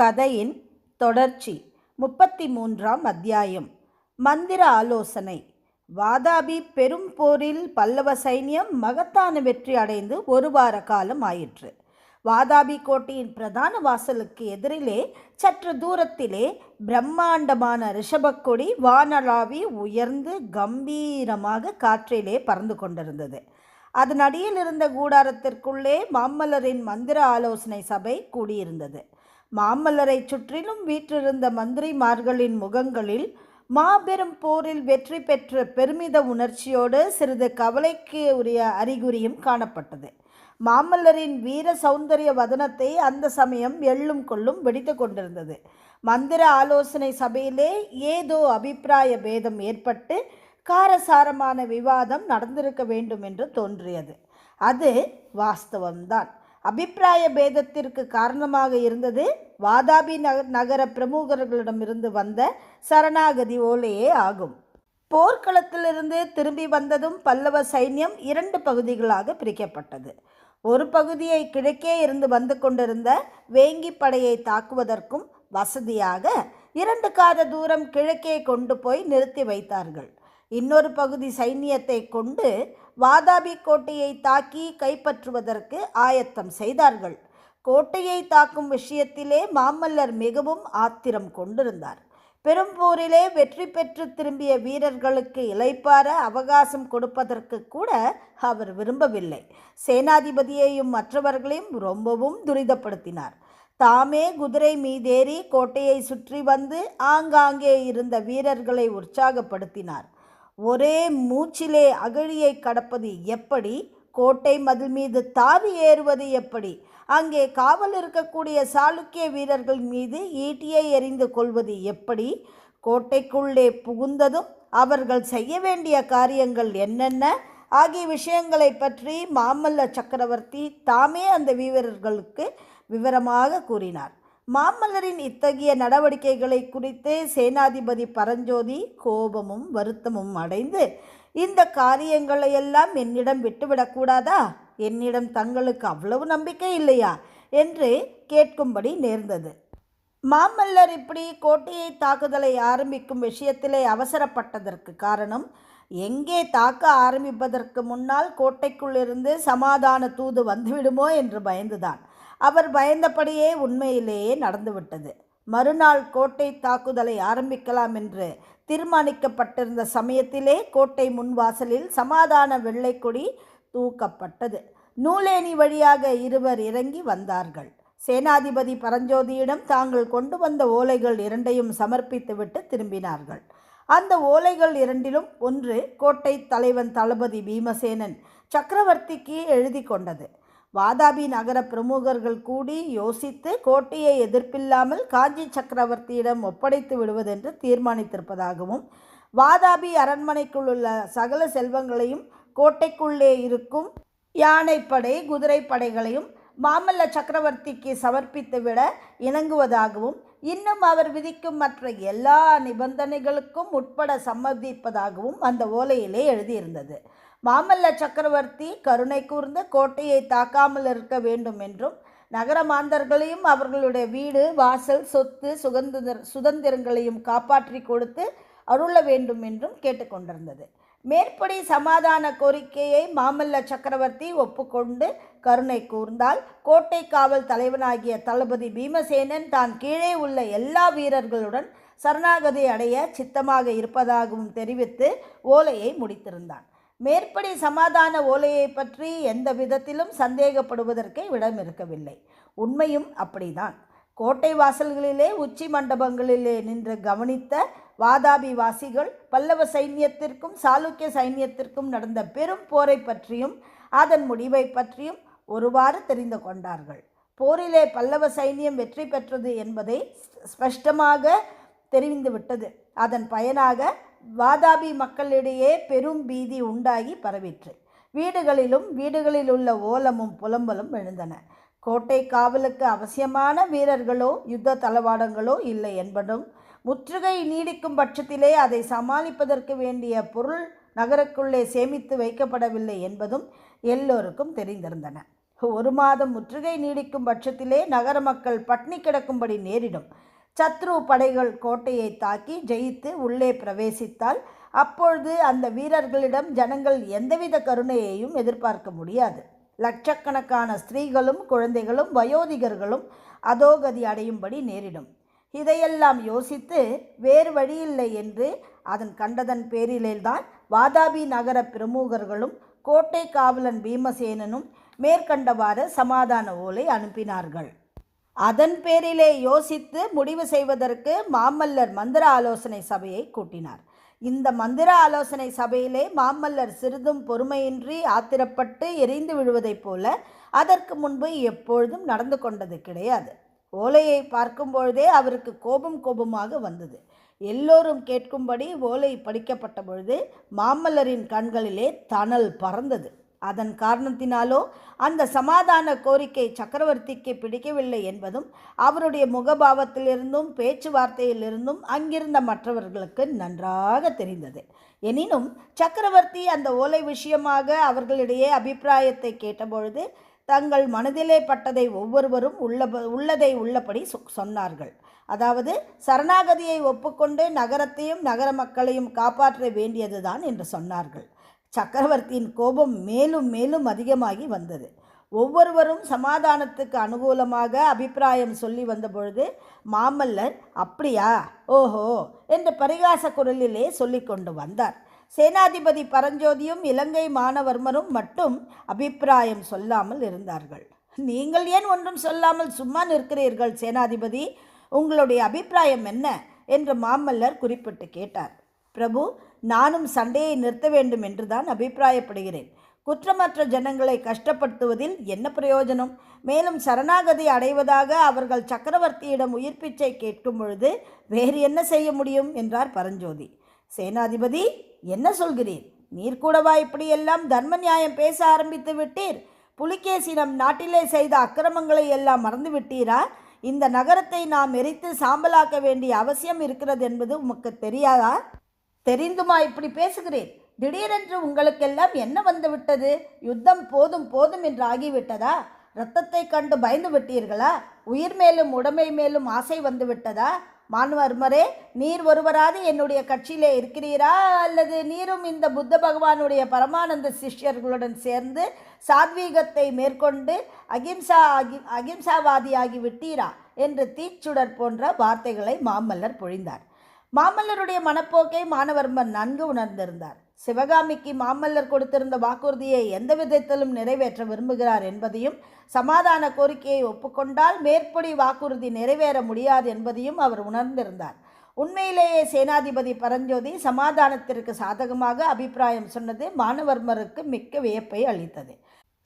கதையின் தொடர்ச்சி முப்பத்தி மூன்றாம் அத்தியாயம். மந்திர ஆலோசனை. வாதாபி பெரும் போரில் பல்லவ சைன்யம் மகத்தான வெற்றி அடைந்து ஒரு வார காலம் ஆயிற்று. வாதாபி கோட்டையின் பிரதான வாசலுக்கு எதிரிலே சற்று தூரத்திலே பிரம்மாண்டமான ரிஷபக்கொடி வானளாவி உயர்ந்து கம்பீரமாக காற்றிலே பறந்து கொண்டிருந்தது. அதன் அடியில் இருந்த கூடாரத்திற்குள்ளே மாமல்லரின் மந்திர ஆலோசனை சபை கூடியிருந்தது. மாமல்லரை சுற்றிலும் வீற்றிருந்த மந்திரிமார்களின் முகங்களில் மாபெரும் போரில் வெற்றி பெற்ற பெருமித உணர்ச்சியோடு சிறிது கவலைக்கு உரிய அறிகுறியும் காணப்பட்டது. மாமல்லரின் வீர சௌந்தரிய வதனத்தை அந்த சமயம் எள்ளும் கொள்ளும் வெடித்து கொண்டிருந்தது. மந்திர ஆலோசனை சபையிலே ஏதோ அபிப்பிராய பேதம் ஏற்பட்டு காரசாரமான விவாதம் நடந்திருக்க வேண்டும் என்று தோன்றியது. அது வாஸ்தவம்தான். அபிப்பிராய பேதத்திற்கு காரணமாக இருந்தது. வாதாபி நக நகர பிரமுகர்களிடமிருந்து வந்த சரணாகதி ஓலையே ஆகும். போர்க்களத்திலிருந்து திரும்பி வந்ததும் பல்லவ சைன்யம் இரண்டு பகுதிகளாக பிரிக்கப்பட்டது. ஒரு பகுதியை கிழக்கே இருந்து வந்து கொண்டிருந்த வேங்கி படையை தாக்குவதற்கும் வசதியாக இரண்டு காத தூரம் கிழக்கே கொண்டு போய் நிறுத்தி வைத்தார்கள். இன்னொரு பகுதி சைன்யத்தை கொண்டு வாதாபி கோட்டையை தாக்கி கைப்பற்றுவதற்கு ஆயத்தம் செய்தார்கள். கோட்டையை தாக்கும் விஷயத்திலே மாமல்லர் மிகவும் ஆத்திரம் கொண்டிருந்தார். பெரும்பூரிலே வெற்றி பெற்று திரும்பிய வீரர்களுக்கு இலைப்பார அவகாசம் கொடுப்பதற்கு கூட அவர் விரும்பவில்லை. சேனாதிபதியையும் மற்றவர்களையும் ரொம்பவும் துரிதப்படுத்தினார். தாமே குதிரை மீதேறி கோட்டையை சுற்றி வந்து ஆங்காங்கே இருந்த வீரர்களை உற்சாகப்படுத்தினார். ஒரே மூச்சிலே அகழியை கடப்பது எப்படி? கோட்டை மதில் மீது தாவி ஏறுவது எப்படி? அங்கே காவல் இருக்கக்கூடிய சாளுக்கிய வீரர்கள் மீது ஈட்டியை எறிந்து கொள்வது எப்படி? கோட்டைக்குள்ளே புகுந்ததும் அவர்கள் செய்ய வேண்டிய காரியங்கள் என்னென்ன? ஆகிய விஷயங்களை பற்றி மாமல்ல சக்கரவர்த்தி தாமே அந்த வீரர்களுக்கு விவரமாக கூறினார். மாமல்லரின் இத்தகைய நடவடிக்கைகளை குறித்து சேனாதிபதி பரஞ்சோதி கோபமும் வருத்தமும் அடைந்து இந்த காரியங்களை எல்லாம் என்னிடம் விட்டுவிடக்கூடாதா என்னிடம் தங்களுக்கு அவ்வளவு நம்பிக்கை இல்லையா? என்று கேட்கும்படி நேர்ந்தது. மாமல்லர் இப்படி கோட்டையை தாக்குதலை ஆரம்பிக்கும் விஷயத்திலே அவசரப்பட்டதற்கு காரணம் எங்கே தாக்க ஆரம்பிப்பதற்கு முன்னால் கோட்டைக்குள்ளிருந்து சமாதான தூது வந்துவிடுமோ என்று பயந்துதான். அவர் பயந்தபடியே உண்மையிலேயே நடந்துவிட்டது. மறுநாள் கோட்டை தாக்குதலை ஆரம்பிக்கலாம் என்று தீர்மானிக்கப்பட்டிருந்த சமயத்திலே கோட்டை முன்வாசலில் சமாதான வெள்ளைக்கொடி தூக்கப்பட்டது. நூலேணி வழியாக இருவர் இறங்கி வந்தார்கள். சேனாதிபதி பரஞ்சோதியிடம் தாங்கள் கொண்டு வந்த ஓலைகள் இரண்டையும் சமர்ப்பித்துவிட்டு திரும்பினார்கள். அந்த ஓலைகள் இரண்டிலும் ஒன்று கோட்டை தலைவன் தளபதி பீமசேனன் சக்கரவர்த்திக்கு எழுதி கொண்டது. வாதாபி நகர பிரமுகர்கள் கூடி யோசித்து கோட்டையை எதிர்ப்பில்லாமல் காஞ்சி சக்கரவர்த்தியிடம் ஒப்படைத்து விடுவதென்று தீர்மானித்திருப்பதாகவும் வாதாபி அரண்மனைக்குள் உள்ள சகல செல்வங்களையும் கோட்டைக்குள்ளே இருக்கும் யானைப்படை குதிரைப்படைகளையும் மாமல்ல சக்கரவர்த்திக்கு சமர்ப்பித்துவிட இணங்குவதாகவும் இன்னும் அவர் விதிக்கும் மற்ற எல்லா நிபந்தனைகளுக்கும் உட்பட சம்மதிப்பதாகவும் அந்த ஓலையிலே எழுதியிருந்தது. மாமல்ல சக்கரவர்த்தி கருணை கூர்ந்து கோட்டையை தாக்காமல் இருக்க வேண்டும் என்றும் நகர மாந்தர்களையும் அவர்களுடைய வீடு வாசல் சொத்து சுதந்திர சுதந்திரங்களையும் காப்பாற்றி கொடுத்து அருள வேண்டும் என்றும் கேட்டுக்கொண்டிருந்தது மேற்படி சமாதான கோரிக்கையை மாமல்ல சக்கரவர்த்தி ஒப்புக்கொண்டு கருணை கூர்ந்தால் கோட்டை காவல் தலைவனாகிய தளபதி பீமசேனன் தான் கீழே உள்ள எல்லா வீரர்களுடன் சரணாகதி அடைய சித்தமாக இருப்பதாகவும் தெரிவித்து ஓலையை முடித்திருந்தான். மேற்படி சமாதான ஓலையை பற்றி எந்த விதத்திலும் சந்தேகப்படுவதற்கே இடம் இருக்கவில்லை. உண்மையும் அப்படிதான். கோட்டை வாசல்களிலே உச்சி மண்டபங்களிலே நின்று கவனித்த வாதாபி வாசிகள் பல்லவ சைன்யத்திற்கும் சாளுக்கிய சைன்யத்திற்கும் நடந்த பெரும் போரை பற்றியும் அதன் முடிவை பற்றியும் ஒருவாறு தெரிந்து கொண்டார்கள். போரிலே பல்லவ சைன்யம் வெற்றி பெற்றது என்பதை ஸ்பஷ்டமாக தெரிந்துவிட்டது அதன் பயனாக வாதாபி மக்களிடையே பெரும் பீதி உண்டாகி பரவிற்று. வீடுகளிலும் வீடுகளில் உள்ள ஓலமும் புலம்பலும் எழுந்தன. கோட்டை காவலுக்கு அவசியமான வீரர்களோ யுத்த தளவாடங்களோ இல்லை என்பதும் முற்றுகை நீடிக்கும் பட்சத்திலே அதை சமாளிப்பதற்கு வேண்டிய பொருள் நகருக்குள்ளே சேமித்து வைக்கப்படவில்லை என்பதும் எல்லோருக்கும் தெரிந்திருந்தன. ஒரு மாதம் முற்றுகை நீடிக்கும் பட்சத்திலே நகர மக்கள் பட்னி கிடக்கும்படி நேரிடும். சத்ரு படைகள் கோட்டையை தாக்கி ஜெயித்து உள்ளே பிரவேசித்தால் அப்பொழுது அந்த வீரர்களிடம் ஜனங்கள் எந்தவித கருணையையும் எதிர்பார்க்க முடியாது. லட்சக்கணக்கான ஸ்திரீகளும் குழந்தைகளும் வயோதிகர்களும் அதோகதி அடையும்படி நேரிடும். இதையெல்லாம் யோசித்து வேறு வழியில்லை என்று அதன் கண்டதன் பேரிலேதான் வாதாபி நகர பிரமுகர்களும் கோட்டை காவலன் பீமசேனனும் மேற்கண்டவாறு சமாதான ஓலை அனுப்பினார்கள். அதன் பேரிலே யோசித்து முடிவு செய்வதற்கு மாமல்லர் மந்திர ஆலோசனை சபையை கூட்டினார். இந்த மந்திர ஆலோசனை சபையிலே மாமல்லர் சிறிதும் பொறுமையின்றி ஆத்திரப்பட்டு எரிந்து விழுவதைப் போல அதற்கு முன்பு எப்பொழுதும் நடந்து கொண்டது கிடையாது. ஓலையை பார்க்கும் பொழுதே அவருக்கு கோபம் கோபமாக வந்தது. எல்லோரும் கேட்கும்படி ஓலை படிக்கப்பட்ட பொழுது மாமல்லரின் கண்களிலே தணல் பறந்தது. அதன் காரணத்தினாலோ அந்த சமாதான கோரிக்கை சக்கரவர்த்திக்கு பிடிக்கவில்லை என்பதும் அவருடைய முகபாவத்திலிருந்தும் பேச்சுவார்த்தையிலிருந்தும் அங்கிருந்த மற்றவர்களுக்கு நன்றாக தெரிந்தது. எனினும் சக்கரவர்த்தி அந்த ஓலை விஷயமாக அவர்களிடையே அபிப்பிராயத்தை கேட்டபொழுது தங்கள் மனதிலே பட்டதை ஒவ்வொருவரும் உள்ள உள்ளதை உள்ளபடி சொ- சொன்னார்கள். அதாவது சரணாகதியை ஒப்புக்கொண்டு நகரத்தையும் நகர மக்களையும் காப்பாற்ற வேண்டியதுதான் என்று சொன்னார்கள். சக்கரவர்த்தியின் கோபம் மேலும் மேலும் அதிகமாகி வந்தது. ஒவ்வொருவரும் சமாதானத்துக்கு அனுகூலமாக அபிப்பிராயம் சொல்லி வந்தபொழுது மாமல்லர் அப்படியா? ஓஹோ! என்று பரிகாச குரலிலே சொல்லி கொண்டு வந்தார். சேனாதிபதி பரஞ்சோதியும் இலங்கை மானவர்மரும் மட்டும் அபிப்பிராயம் சொல்லாமல் இருந்தார்கள். நீங்கள் ஏன் ஒன்றும் சொல்லாமல் சும்மா நிற்கிறீர்கள் சேனாதிபதி? உங்களுடைய அபிப்பிராயம் என்ன? என்று மாமல்லர் குறிப்பிட்டு கேட்டார். பிரபு நானும் சண்டையை நிறுத்த வேண்டும் என்றுதான் அபிப்பிராயப்படுகிறேன். குற்றமற்ற ஜனங்களை கஷ்டப்படுத்துவதில் என்ன பிரயோஜனம்? மேலும் சரணாகதி அடைவதாக அவர்கள் சக்கரவர்த்தியிடம் உயிர் பிச்சை கேட்கும் பொழுது வேறு என்ன செய்ய முடியும்? என்றார் பரஞ்சோதி. சேனாதிபதி என்ன சொல்கிறீர்? நீர் கூடவா இப்படியெல்லாம் தர்ம நியாயம் பேச ஆரம்பித்து விட்டீர்? புலிகேசி நம் நாட்டிலே செய்த அக்கிரமங்களை எல்லாம் மறந்து விட்டீரா? இந்த நகரத்தை நாம் எரித்து சாம்பலாக்க வேண்டிய அவசியம் இருக்கிறது என்பது உமக்கு தெரியாதா? தெரிந்துமா? இப்படி பேசுகிறேன். திடீரென்று உங்களுக்கெல்லாம் என்ன வந்துவிட்டது? யுத்தம் போதும் போதும் என்று ஆகிவிட்டதா? இரத்தத்தை கண்டு பயந்து விட்டீர்களா? உயிர் மேலும் உடமை மேலும் ஆசை வந்து விட்டதா மான்வர்மரே நீர் ஒருவராது என்னுடைய கட்சியிலே இருக்கிறீரா? அல்லது நீரும் இந்த புத்த பகவானுடைய பரமானந்த சிஷ்யர்களுடன் சேர்ந்து சாத்வீகத்தை மேற்கொண்டு அகிம்சா அகி அகிம்சாவாதியாகி விட்டீரா? என்று தீச்சுடர் போன்ற வார்த்தைகளை மாமல்லர் பொழிந்தார். மாமல்லருடைய மனப்போக்கை மானவர்மன் நன்கு உணர்ந்திருந்தார். சிவகாமிக்கு மாமல்லர் கொடுத்திருந்த வாக்குறுதியை எந்த விதத்திலும் நிறைவேற்ற விரும்புகிறார் என்பதையும் சமாதான கோரிக்கையை ஒப்புக்கொண்டால் மேற்படி வாக்குறுதி நிறைவேற முடியாது என்பதையும் அவர் உணர்ந்திருந்தார். உண்மையிலேயே சேனாதிபதி பரஞ்சோதி சமாதானத்திற்கு சாதகமாக அபிப்பிராயம் சொன்னது மானவர்மருக்கு மிக்க வியப்பை அளித்தது.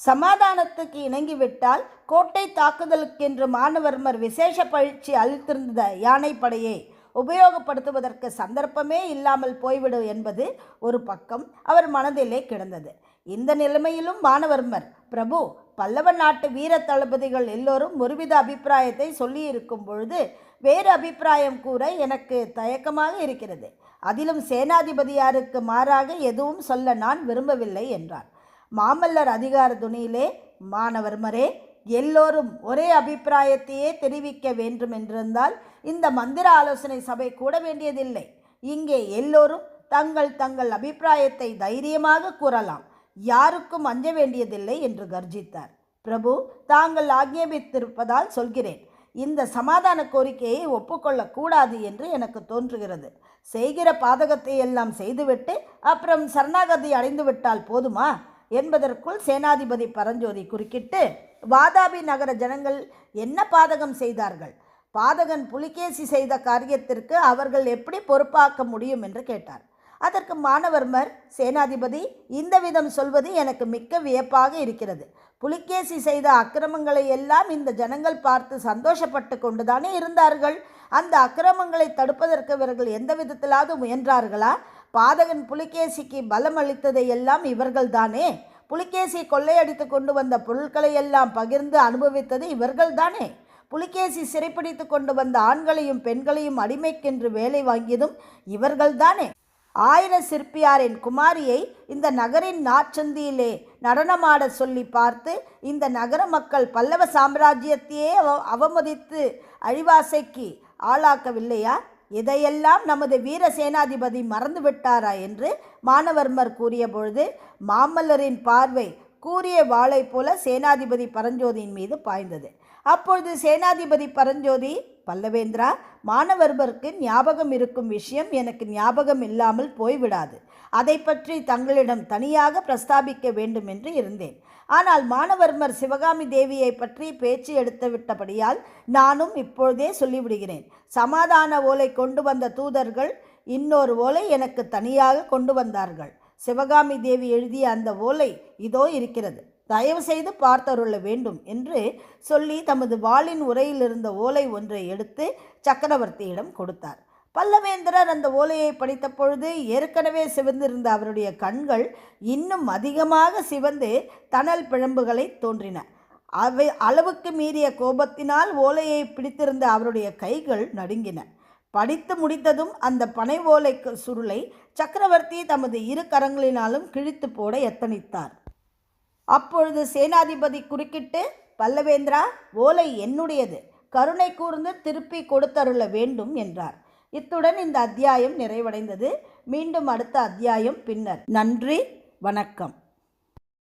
சமாதானத்துக்கு இணங்கிவிட்டால் கோட்டை தாக்குதலுக்கென்று மானவர்மர் விசேஷ பயிற்சி அளித்திருந்த யானைப்படையை உபயோகப்படுத்துவதற்கு சந்தர்ப்பமே இல்லாமல் போய்விடும் என்பது ஒரு பக்கம் அவர் மனதிலே கிடந்தது. இந்த நிலைமையிலும் மானவர்மர் பிரபு பல்லவ நாட்டு வீர தளபதிகள் எல்லோரும் ஒருவித அபிப்பிராயத்தை சொல்லியிருக்கும் பொழுது வேறு அபிப்பிராயம் கூற எனக்கு தயக்கமாக இருக்கிறது. அதிலும் சேனாதிபதியாருக்கு மாறாக எதுவும் சொல்ல நான் விரும்பவில்லை என்றார். மாமல்லர் அதிகார துணியிலே மாணவர்மரே எல்லோரும் ஒரே அபிப்பிராயத்தையே தெரிவிக்க வேண்டும் என்றிருந்தால் இந்த மந்திர ஆலோசனை சபை கூட வேண்டியதில்லை. இங்கே எல்லோரும் தங்கள் தங்கள் அபிப்பிராயத்தை தைரியமாக கூறலாம். யாருக்கும் அஞ்ச வேண்டியதில்லை என்று கர்ஜித்தார். பிரபு தாங்கள் ஆக்ஞேபித்திருப்பதால் சொல்கிறேன். இந்த சமாதான கோரிக்கையை ஒப்புக்கொள்ளக்கூடாது என்று எனக்கு தோன்றுகிறது. செய்கிற பாதகத்தை எல்லாம் செய்துவிட்டு அப்புறம் சரணாகதி அடைந்து விட்டால் போதுமா? என்பதற்குள் சேனாதிபதி பரஞ்சோதி குறுக்கிட்டு வாதாபி நகர ஜனங்கள் என்ன பாதகம் செய்தார்கள்? பாதகன் புலிகேசி செய்த காரியத்திற்கு அவர்கள் எப்படி பொறுப்பாக்க முடியும் என்று கேட்டார். அதற்கு மாணவர்மர் சேனாதிபதி இந்த விதம் சொல்வது எனக்கு மிக்க வியப்பாக இருக்கிறது. புலிகேசி செய்த அக்கிரமங்களை எல்லாம் இந்த ஜனங்கள் பார்த்து சந்தோஷப்பட்டு கொண்டுதானே இருந்தார்கள்? அந்த அக்கிரமங்களை தடுப்பதற்கு இவர்கள் எந்த விதத்திலாவது முயன்றார்களா? பாதகன் புலிகேசிக்கு பலம் அளித்ததை எல்லாம் இவர்கள்தானே? புலிகேசி கொள்ளையடித்து கொண்டு வந்த பொருட்களை எல்லாம் பகிர்ந்து அனுபவித்தது இவர்கள்தானே. புலிகேசி சிறைப்பிடித்து கொண்டு வந்த ஆண்களையும் பெண்களையும் அடிமைக்கென்று வேலை வாங்கியதும் இவர்கள்தானே. ஆயிர சிற்பியாரின் குமாரியை இந்த நகரின் நாச்சந்தியிலே நடனமாட சொல்லி பார்த்து இந்த நகர மக்கள் பல்லவ சாம்ராஜ்யத்தையே அவ அவமதித்து அழிவாசைக்கு ஆளாக்கவில்லையா? இதையெல்லாம் நமது வீர சேனாதிபதி மறந்துவிட்டாரா என்று மானவர்மர் கூறிய பொழுது மாமல்லரின் பார்வை கூறிய வாளை போல சேனாதிபதி பரஞ்சோதியின் மீது பாய்ந்தது. அப்பொழுது சேனாதிபதி பரஞ்சோதி பல்லவேந்திரா மானவர்மருக்கு ஞாபகம் இருக்கும் விஷயம் எனக்கு ஞாபகம் இல்லாமல் போய்விடாது. அதை பற்றி தங்களிடம் தனியாக பிரஸ்தாபிக்க வேண்டும் என்று இருந்தேன். ஆனால் மானவர்மர் சிவகாமி தேவியை பற்றி பேச்சு எடுத்து விட்டபடியால் நானும் இப்பொழுதே சொல்லிவிடுகிறேன். சமாதான ஓலை கொண்டு வந்த தூதர்கள் இன்னொரு ஓலை எனக்கு தனியாக கொண்டு வந்தார்கள். சிவகாமி தேவி எழுதிய அந்த ஓலை இதோ இருக்கிறது. தயவு செய்து பார்த்தருள வேண்டும் என்று சொல்லி தமது வாளின் உரையில் இருந்த ஓலை ஒன்றை எடுத்து சக்கரவர்த்தியிடம் கொடுத்தார். பல்லவேந்திரர் அந்த ஓலையை படித்த பொழுது ஏற்கனவே சிவந்திருந்த அவருடைய கண்கள் இன்னும் அதிகமாக சிவந்து தணல் பிழம்புகளை தோன்றின. அவை அளவுக்கு மீறிய கோபத்தினால் ஓலையை பிடித்திருந்த அவருடைய கைகள் நடுங்கின. படித்து முடித்ததும் அந்த பனை ஓலை சுருளை சக்கரவர்த்தி தமது இரு கரங்களினாலும் கிழித்து போட எத்தனித்தார். அப்பொழுது சேனாதிபதி குறுக்கிட்டு பல்லவேந்திரா ஓலை என்னுடையது. கருணை கூர்ந்து திருப்பி கொடுத்தருள வேண்டும் என்றார். இத்துடன் இந்த அத்தியாயம் நிறைவடைந்தது. மீண்டும் அடுத்த அத்தியாயம் பின்னர். நன்றி வணக்கம்.